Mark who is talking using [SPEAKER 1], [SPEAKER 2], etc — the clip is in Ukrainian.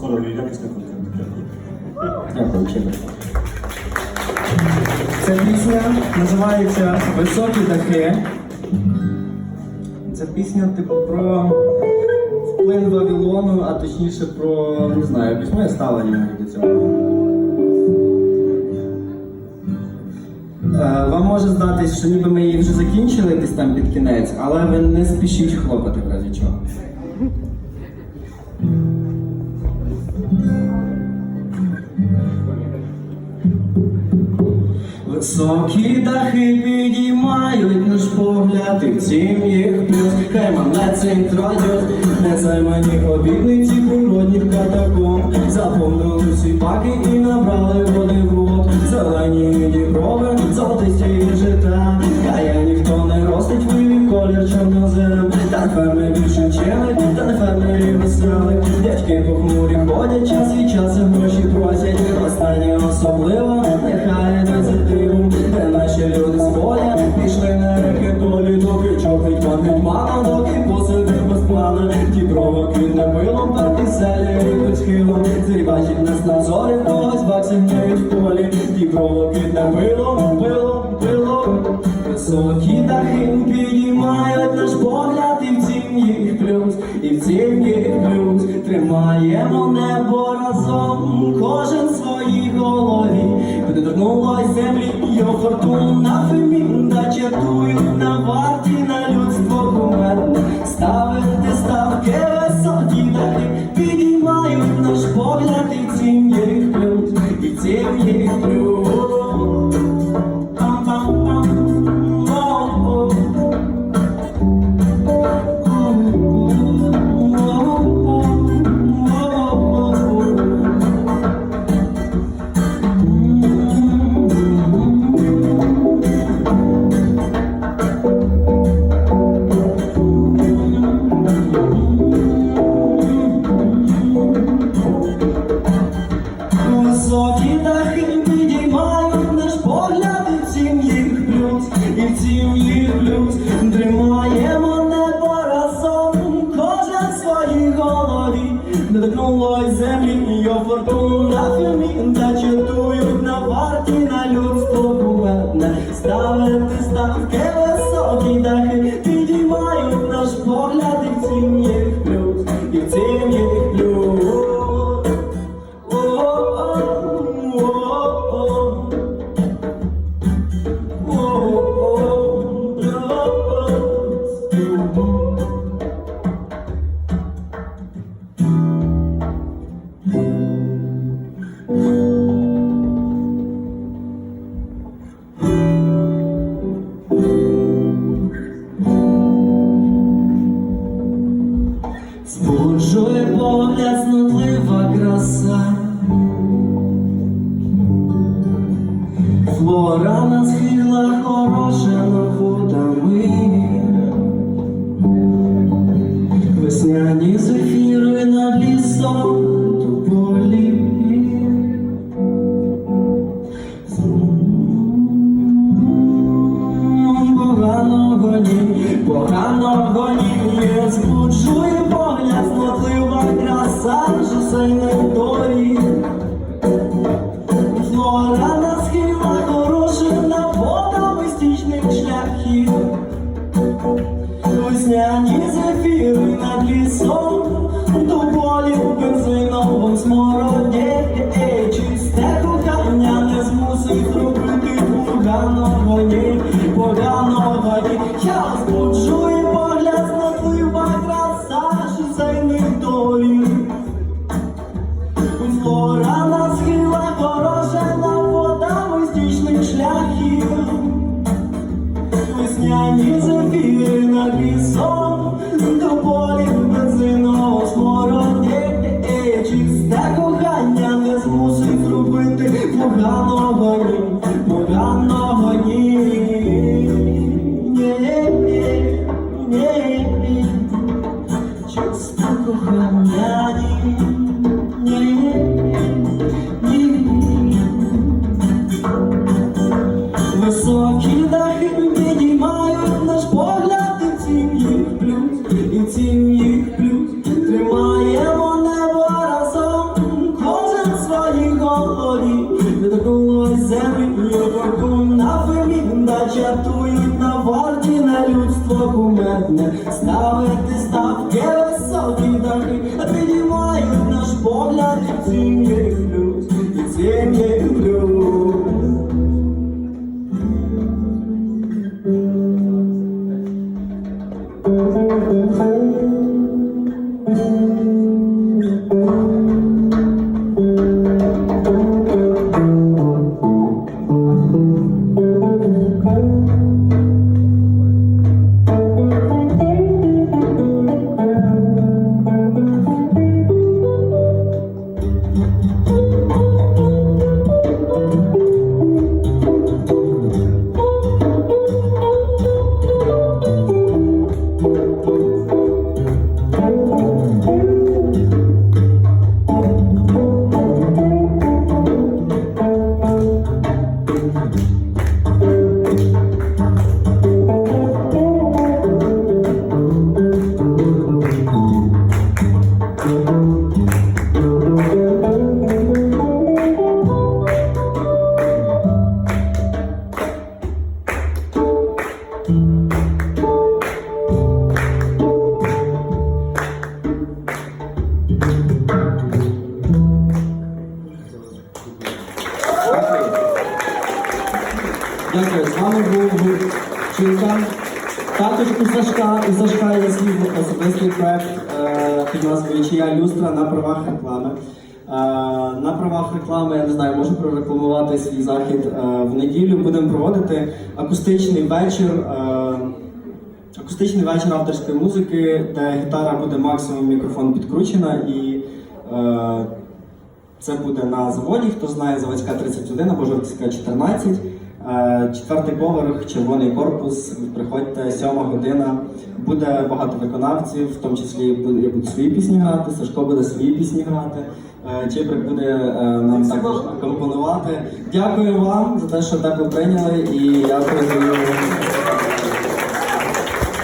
[SPEAKER 1] Дякую.
[SPEAKER 2] Дякую,
[SPEAKER 3] Ця пісня називається Високі дахи. Це пісня, типу, про вплив Вавилону, а точніше про, не знаю, якесь моє ставлення до цього. Е, Вам може здатись, що ніби ми її вже закінчили десь там під кінець, але ви не спішіть хлопати в разі чого. Високі дахи підіймають наш погляд, і втім їх плюс хай мене цей традіот, не займані обідниці природних катакомб, заповнили всі баки і набрали води в рот, зелені діброви, золотисті жита, Кая ніхто не ростить, вивів колір чорнозем, та ферми більше чели, та не фермері веселих, дядьки похмурі ходять, час від часу гроші просять, останні особливо, пам'ять мама, доки посидить без плана, ті брова квітне пилом, парти селі йдуть схилом, зрі бачить нас на зорі, когось баксів гниють в полі, ті брова квітне пилом, пилом, пилом, високі дахи підіймають наш погляд, і в цім їх плюс, і в цім їх плюс, тримаємо небо разом, кожен в своїй голові, куди торкнулась землі, його фортуна фемінда рятують на варті на людство кумедне ставити. З вами був гурт Чуйка. Також у Сашка, у Сашка є свій особистий проект під назвою Чия люстра на правах реклами. Е, на правах реклами, я не знаю, можу прорекламувати свій захід. Е, в неділю будемо проводити акустичний вечір. Е, акустичний вечір авторської музики, де гітара буде максимум мікрофон підкручена і е, це буде на заводі, хто знає, заводська 31 або Жовтівська 14. Е, Четвертий поверх, червоний корпус. Приходьте, сьома година. Буде багато виконавців, в тому числі я буду свої пісні грати, Сашко буде свої пісні грати. е, буде е, нам також компонувати. Дякую вам за те, що тепло прийняли, і я передаю.